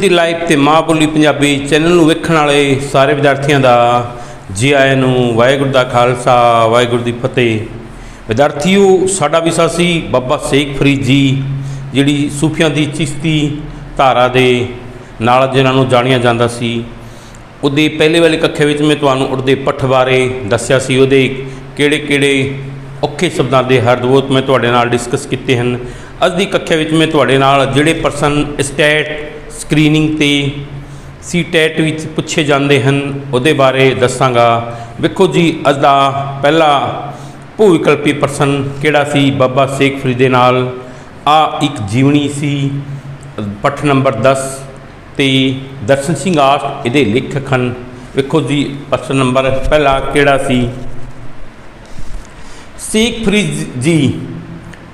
ਦੀ live ਤੇ ਮਾਂ ਬੋਲੀ ਪੰਜਾਬੀ ਚੈਨਲ ਨੂੰ ਵੇਖਣ ਵਾਲੇ ਸਾਰੇ ਵਿਦਿਆਰਥੀਆਂ ਦਾ ਜੀ ਆਇਆਂ ਨੂੰ ਵਾਹਿਗੁਰੂ ਦਾ ਖਾਲਸਾ, ਵਾਹਿਗੁਰੂ ਦੀ ਫਤਿਹ। ਵਿਦਿਆਰਥੀਓ, ਸਾਡਾ ਵਿਸ਼ਾ ਸੀ ਬਾਬਾ ਸ਼ੇਖ ਫਰੀਦ ਜੀ, ਜਿਹੜੀ ਸੂਫੀਆਂ ਦੀ ਚਿਸ਼ਤੀ ਧਾਰਾ ਦੇ ਨਾਲ ਜਿਹਨਾਂ ਨੂੰ ਜਾਣਿਆ ਜਾਂਦਾ ਸੀ। ਉਹਦੇ ਪਹਿਲੇ ਵਾਲੇ ਕੱਖੇ ਵਿੱਚ ਮੈਂ ਤੁਹਾਨੂੰ ਉਹਦੇ ਪੱਠ ਬਾਰੇ ਦੱਸਿਆ ਸੀ। ਉਹਦੇ ਕਿਹੜੇ ਕਿਹੜੇ ਔਖੇ ਸ਼ਬਦਾਂ ਦੇ ਹਰਦਵੋਤ ਮੈਂ ਤੁਹਾਡੇ ਨਾਲ ਡਿਸਕਸ ਕੀਤੇ ਹਨ। ਅੱਜ ਦੀ ਕੱਖੇ ਵਿੱਚ ਮੈਂ ਤੁਹਾਡੇ ਨਾਲ ਜਿਹੜੇ ਪਰਸਨ, ਸਟੇਟ ਸਕਰੀਨਿੰਗ ਤੇ ਸੀ ਟੈਟ ਵਿੱਚ ਪੁੱਛੇ ਜਾਂਦੇ ਹਨ, ਉਹਦੇ ਬਾਰੇ ਦੱਸਾਂਗਾ। ਵੇਖੋ ਜੀ, ਅੱਜ ਦਾ ਪਹਿਲਾ ਭੂ ਵਿਕਲਪੀ ਪਰਸਨ ਕਿਹੜਾ ਸੀ? ਬਾਬਾ ਸ਼ੇਖ ਫਰੀਦ ਦੇ ਨਾਲ। ਆ ਇੱਕ ਜੀਵਨੀ ਸੀ, ਪੱਠ ਨੰਬਰ 10 ਤੇ ਦਰਸ਼ਨ ਸਿੰਘ ਆਸ਼ਟ ਇਹਦੇ ਲੇਖਕ ਹਨ। ਵੇਖੋ ਜੀ, ਪ੍ਰਸ਼ਨ ਨੰਬਰ ਪਹਿਲਾ ਕਿਹੜਾ ਸੀ? ਸ਼ੇਖ ਫਰੀਦ ਜੀ,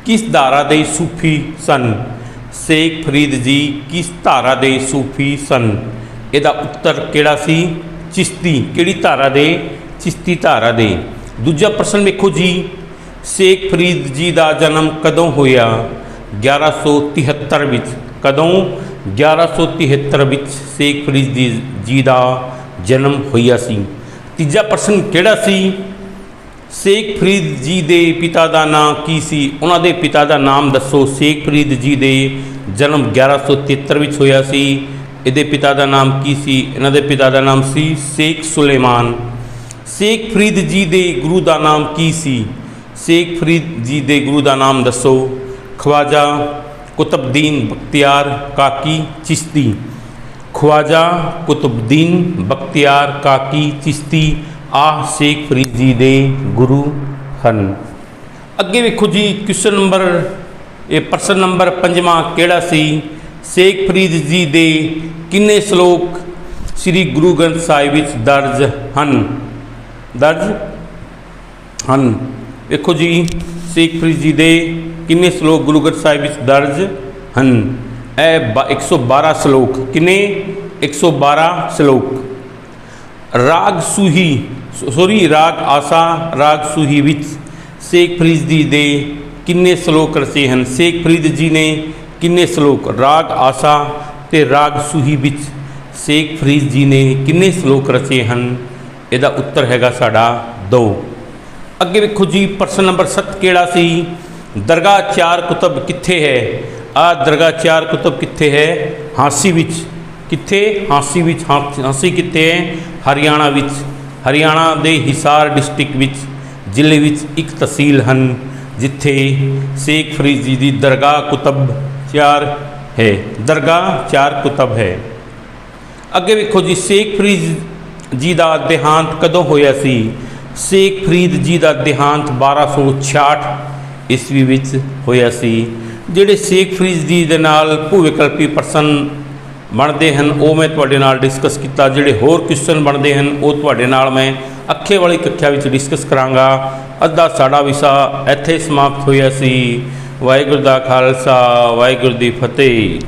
ਕਿਸ ਧਾਰਾ ਦੇ ਸੂਫੀ ਸਨ? ਸ਼ੇਖ ਫਰੀਦ ਜੀ ਕਿਸ ਧਾਰਾ ਦੇ ਸੂਫੀ ਸਨ? ਇਹਦਾ ਉੱਤਰ ਕਿਹੜਾ ਸੀ? ਚਿਸ਼ਤੀ। ਕਿਹੜੀ ਧਾਰਾ ਦੇ? ਚਿਸ਼ਤੀ ਧਾਰਾ ਦੇ। ਦੂਜਾ ਪ੍ਰਸ਼ਨ ਵੇਖੋ ਜੀ। ਸ਼ੇਖ ਫਰੀਦ ਜੀ ਦਾ ਜਨਮ ਕਦੋਂ ਹੋਇਆ? 1173 ਵਿੱਚ। ਕਦੋਂ? 1173 ਵਿੱਚ ਸ਼ੇਖ ਫਰੀਦ ਜੀ- ਜੀ ਦਾ ਜਨਮ ਹੋਇਆ ਸੀ। ਤੀਜਾ ਪ੍ਰਸ਼ਨ ਕਿਹੜਾ ਸੀ? ਸ਼ੇਖ ਫਰੀਦ ਜੀ ਦੇ ਪਿਤਾ ਦਾ ਨਾਮ ਕੀ ਸੀ? ਉਹਨਾਂ ਦੇ ਪਿਤਾ ਦਾ ਨਾਮ ਦੱਸੋ। ਸ਼ੇਖ ਫਰੀਦ ਜੀ ਦੇ ਜਨਮ 1173 ਵਿੱਚ ਹੋਇਆ ਸੀ। ਇਹਦੇ ਪਿਤਾ ਦਾ ਨਾਮ ਕੀ ਸੀ? ਇਹਨਾਂ ਦੇ ਪਿਤਾ ਦਾ ਨਾਮ ਸੀ ਸ਼ੇਖ ਸੁਲੇਮਾਨ। ਸ਼ੇਖ ਫਰੀਦ ਜੀ ਦੇ ਗੁਰੂ ਦਾ ਨਾਮ ਕੀ ਸੀ? ਸ਼ੇਖ ਫਰੀਦ ਜੀ ਦੇ ਗੁਰੂ ਦਾ ਨਾਮ ਦੱਸੋ। ਖਵਾਜਾ ਕੁਤਬਦੀਨ ਬਖਤਿਆਰ ਕਾਕੀ ਚਿਸ਼ਤੀ। ਖਵਾਜਾ ਕੁਤਬਦੀਨ ਬਖਤਿਆਰ ਕਾਕੀ ਚਿਸ਼ਤੀ ਆਹ ਸ਼ੇਖ ਫਰੀਦ ਜੀ ਦੇ ਗੁਰੂ ਹਨ। ਅੱਗੇ ਵੇਖੋ ਜੀ ਕੁਐਸਚਨ ਨੰਬਰ, ਇਹ ਪ੍ਰਸ਼ਨ ਨੰਬਰ ਪੰਜਵਾਂ ਕਿਹੜਾ ਸੀ? ਸ਼ੇਖ ਫਰੀਦ ਜੀ ਦੇ ਕਿੰਨੇ ਸ਼ਲੋਕ ਸ੍ਰੀ ਗੁਰੂ ਗ੍ਰੰਥ ਸਾਹਿਬ ਵਿੱਚ ਦਰਜ ਹਨ? ਦਰਜ ਹਨ। ਵੇਖੋ ਜੀ, ਸ਼ੇਖ ਫਰੀਦ ਜੀ ਦੇ ਕਿੰਨੇ ਸ਼ਲੋਕ ਗੁਰੂ ਗ੍ਰੰਥ ਸਾਹਿਬ ਵਿੱਚ ਦਰਜ ਹਨ? ਇਹ ਬ- 112 ਸ਼ਲੋਕ ਕਿੰਨੇ? 112 ਸ਼ਲੋਕ। ਰਾਗ ਸੂਹੀ ਸੋਰੀ, ਰਾਗ ਆਸਾ, ਰਾਗ ਸੂਹੀ ਵਿੱਚ ਸ਼ੇਖ ਫਰੀਦ ਜੀ ਦੇ ਕਿੰਨੇ ਸ਼ਲੋਕ ਰਚੇ ਹਨ? ਸ਼ੇਖ ਫਰੀਦ ਜੀ ਨੇ ਕਿੰਨੇ ਸ਼ਲੋਕ? ਰਾਗ ਆਸਾ ਤੇ ਰਾਗ ਸੂਹੀ ਵਿੱਚ ਸ਼ੇਖ ਫਰੀਦ ਜੀ ਨੇ ਕਿੰਨੇ ਸ਼ਲੋਕ ਰਚੇ ਹਨ? ਇਹਦਾ ਉੱਤਰ ਹੈਗਾ ਸਾਡਾ 2 ਅੱਗੇ ਵੇਖੋ ਜੀ, ਪ੍ਰਸ਼ਨ ਨੰਬਰ 7 ਕਿਹੜਾ ਸੀ? ਦਰਗਾਹ ਚਾਰ ਕੁਤਬ ਕਿੱਥੇ ਹੈ? ਆ ਦਰਗਾਹ ਚਾਰ ਕੁਤਬ ਕਿੱਥੇ ਹੈ? ਹਾਂਸੀ ਵਿੱਚ। ਕਿੱਥੇ? ਹਾਂਸੀ ਵਿੱਚ। ਹਾਂ- ਹਾਂਸੀ ਕਿੱਥੇ ਹੈ? ਹਰਿਆਣਾ ਵਿੱਚ। ਹਰਿਆਣਾ ਦੇ ਹਿਸਾਰ ਡਿਸਟ੍ਰਿਕਟ ਵਿੱਚ, ਜ਼ਿਲ੍ਹੇ ਵਿੱਚ ਇੱਕ ਤਹਿਸੀਲ ਹਨ, ਜਿੱਥੇ ਸ਼ੇਖ ਫਰੀਦ ਜੀ ਦੀ ਦਰਗਾਹ ਕੁਤਬ ਚਾਰ ਹੈ। ਦਰਗਾਹ ਚਾਰ ਕੁਤਬ ਹੈ। ਅੱਗੇ ਵੇਖੋ ਜੀ, ਸ਼ੇਖ ਫਰੀਦ ਜੀ ਦਾ ਦੇਹਾਂਤ ਕਦੋਂ ਹੋਇਆ ਸੀ? ਸ਼ੇਖ ਫਰੀਦ ਜੀ ਦਾ ਦੇਹਾਂਤ 1266 ਈਸਵੀ ਵਿੱਚ ਹੋਇਆ ਸੀ, ਜਿਹੜੇ ਸ਼ੇਖ ਫਰੀਦ ਜੀ ਦੇ ਨਾਲ ਭੂਵਿਕਲਪੀ ਪਰਸਨ ਬਣਦੇ ਹਨ, ਉਹ ਮੈਂ ਤੁਹਾਡੇ ਨਾਲ ਡਿਸਕਸ ਕੀਤਾ। ਜਿਹੜੇ ਹੋਰ ਕੁਐਸਚਨ ਬਣਦੇ ਹਨ, ਉਹ ਤੁਹਾਡੇ ਨਾਲ ਮੈਂ ਅੱਖੇ ਵਾਲੀ ਕੱਖਿਆ ਵਿੱਚ ਡਿਸਕਸ ਕਰਾਂਗਾ। ਅੱਧਾ ਸਾਡਾ ਵਿਸ਼ਾ ਇੱਥੇ ਸਮਾਪਤ ਹੋਇਆ ਸੀ। ਵਾਹਿਗੁਰੂ ਦਾ ਖਾਲਸਾ, ਵਾਹਿਗੁਰੂ ਦੀ ਫਤਿਹ।